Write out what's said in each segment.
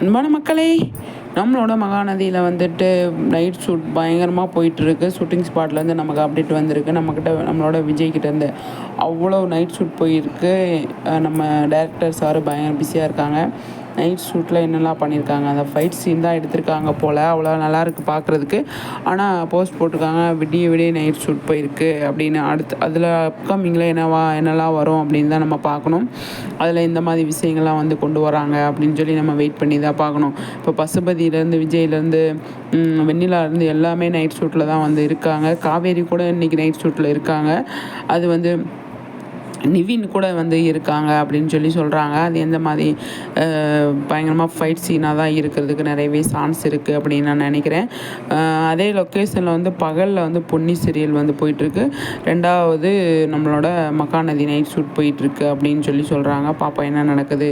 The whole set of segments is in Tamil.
அன்பான மக்களே நம்மளோட மகாநதியில் வந்துட்டு நைட் ஷூட் பயங்கரமாக போயிட்டுருக்கு. ஷூட்டிங் ஸ்பாட்லேருந்து நமக்கு அப்டேட் வந்திருக்கு. நம்மக்கிட்ட நம்மளோட விஜய்கிட்டேருந்து அவ்வளோ நைட் ஷூட் போயிருக்கு. நம்ம டேரக்டர் சார் பயங்கர பிஸியாக இருக்காங்க. நைட் ஷூட்டில் என்னெல்லாம் பண்ணியிருக்காங்க அந்த ஃபைட் சீன் தான் எடுத்திருக்காங்க போல். அவ்வளோ நல்லாயிருக்கு பார்க்குறதுக்கு ஆனால் போஸ்ட் போட்டிருக்காங்க விடிய விடிய நைட் ஷூட் போயிருக்கு அப்படின்னு. அடுத்து அதில் அப்கமிங்கில் என்னவா என்னெல்லாம் வரும் அப்படின்னு தான் நம்ம பார்க்கணும். அதில் இந்த மாதிரி விஷயங்கள்லாம் வந்து கொண்டு வராங்க அப்படின்னு சொல்லி நம்ம வெயிட் பண்ணி தான் பார்க்கணும். இப்போ பசுபதியிலேருந்து விஜய்லேருந்து வெண்ணிலாலேருந்து எல்லாமே நைட் ஷூட்டில் தான் வந்து இருக்காங்க. காவேரி கூட இன்றைக்கி நைட் ஷூட்டில் இருக்காங்க. அது வந்து நிவின் கூட வந்து இருக்காங்க அப்படின்னு சொல்லி சொல்கிறாங்க அது எந்த மாதிரி பயங்கரமாக ஃபைட் சீனாக தான் இருக்கிறதுக்கு நிறையவே சான்ஸ் இருக்குது அப்படின்னு நான் நினைக்கிறேன். அதே லொக்கேஷனில் வந்து பகலில் வந்து பொன்னி சீரியல் வந்து போயிட்டுருக்கு. ரெண்டாவது நம்மளோட மகாநதி நைட் ஷூட் போயிட்டுருக்கு அப்படின்னு சொல்லி சொல்கிறாங்க பாப்பா என்ன நடக்குது?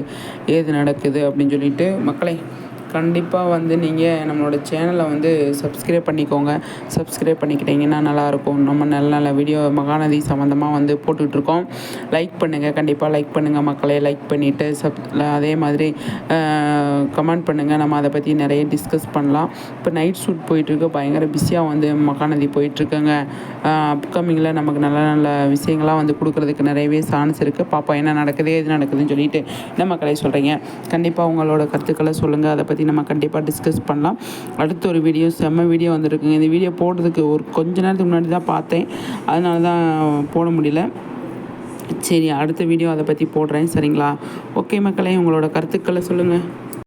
ஏது நடக்குது? அப்படின்னு சொல்லிட்டு மக்களை கண்டிப்பாக வந்து நீங்கள் நம்மளோட சேனலை வந்து சப்ஸ்கிரைப் பண்ணிக்கோங்க. சப்ஸ்கிரைப் பண்ணிக்கிட்டீங்கன்னா நல்லாயிருக்கும். நம்ம நல்ல நல்ல வீடியோ மகாநதி சம்மந்தமாக வந்து போட்டுட்ருக்கோம். லைக் பண்ணுங்கள் கண்டிப்பாக லைக் பண்ணுங்கள் மக்களே. லைக் பண்ணிவிட்டு சப் அதே மாதிரி கமெண்ட் பண்ணுங்கள் நம்ம அதை பற்றி நிறைய டிஸ்கஸ் பண்ணலாம். இப்போ நைட் ஷூட் போயிட்டுருக்கு பயங்கர பிஸியாக வந்து மகாநதி போயிட்டுருக்குங்க அப்கமிங்கில் நமக்கு நல்ல நல்ல விஷயங்கள்லாம் வந்து கொடுக்குறதுக்கு நிறையவே சான்ஸ் இருக்குது பாப்பா என்ன நடக்குது? எது நடக்குதுன்னு சொல்லிட்டு என்ன மக்களே சொல்கிறீங்க கண்டிப்பாக உங்களோட கருத்துக்களை சொல்லுங்கள் அதை பற்றி பற்றி நம்ம கண்டிப்பாக டிஸ்கஸ் பண்ணலாம். அடுத்த ஒரு வீடியோ செம்ம வீடியோ வந்திருக்குங்க. இந்த வீடியோ போடுறதுக்கு ஒரு கொஞ்ச நேரத்துக்கு முன்னாடி தான் பார்த்தேன். அதனால தான் போட முடியல. சரி அடுத்த வீடியோ அதை பற்றி போடுறேன். சரிங்களா? ஓகே மக்களே உங்களோட கருத்துக்களை சொல்லுங்கள்